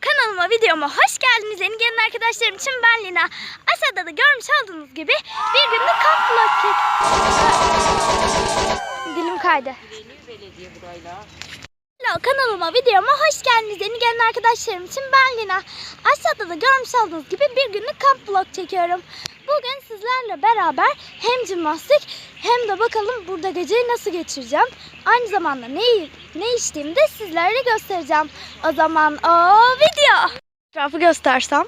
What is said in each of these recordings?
kanalıma videoma hoş geldiniz. Yeni gelen arkadaşlarım için ben Lina. Aşağıda da görmüş olduğunuz gibi bir günlük kamp vlog. Dilim kaydı. Hello kanalıma videoma hoş geldiniz. Yeni gelen arkadaşlarım için ben Lina. Aşağıda da görmüş olduğunuz gibi bir günlük kamp vlog çekiyorum. Bugün sizlerle beraber hem jimnastik hem de bakalım burada geceyi nasıl geçireceğim. Aynı zamanda ne, ne içtiğimi de sizlerle göstereceğim. O zaman o video. Etrafı göstersem.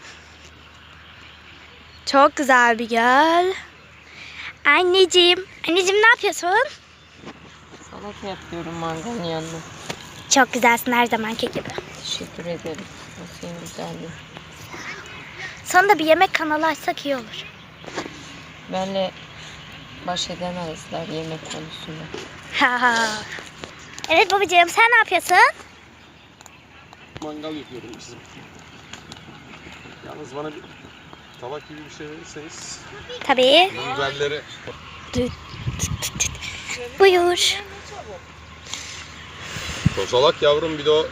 Çok güzel bir göl. Anneciğim, anneciğim ne yapıyorsun? Salata yapıyorum mangalın yanına. Çok güzelsin her zamanki gibi. Teşekkür ederim. Nasıl güzeldi. Sana da bir yemek kanalı açsak iyi olur. Benle baş edemezler yemek konusunda. evet babacığım sen ne yapıyorsun? mangal yapıyorum bizim. Yalnız bana bir tabak gibi bir şey verirseniz Tabii. biberleri Buyur. Kozalak yavrum bir de o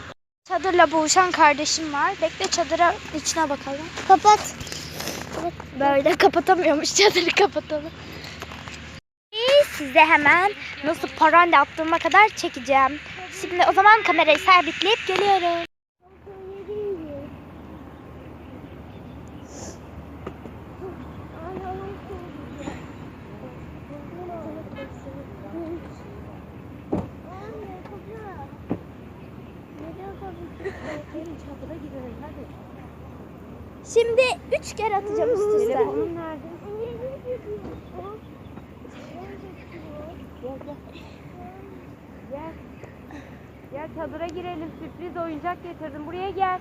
Çadırla boğuşan kardeşim var. Bekle çadıra içine bakalım. Kapat. Böyle kapatamıyormuş çadırı kapatalım. Size hemen nasıl paranda attığıma kadar çekeceğim. Şimdi o zaman kamerayı sabitleyip geliyorum. Şimdi üç kere atacağım üst üste. Gel çadıra girelim. Sürpriz oyuncak getirdim. Buraya gel.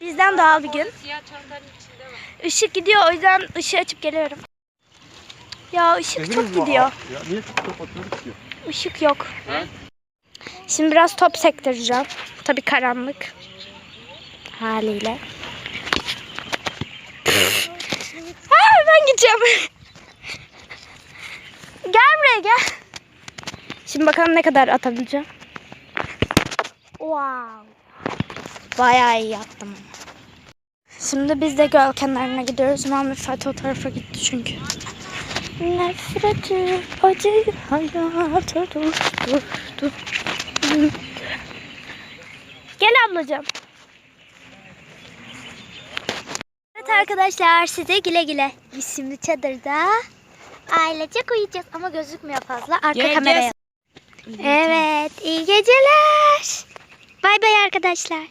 Bizden doğal bir gün. Siyah çantanın içinde var. Işık gidiyor o yüzden ışığı açıp geliyorum. Ya ışık çok gidiyor. Ya niye çok kapatıyoruz ki? Işık yok. He? Şimdi biraz top sektireceğim. Tabii karanlık. Haliyle. Aa, ben gideceğim. gel buraya gel. Şimdi bakalım ne kadar atabileceğim. Wow. Bayağı iyi yaptım. Şimdi biz de göl kenarına gidiyoruz. Muhammed Fatih o tarafa gitti çünkü. Nefreti, acı, dur, dur. Gel ablacığım. arkadaşlar size güle güle. Biz şimdi çadırda ailecek uyuyacağız ama gözükmüyor fazla. Arka Gel, kameraya. Evet iyi geceler. Bay bay arkadaşlar.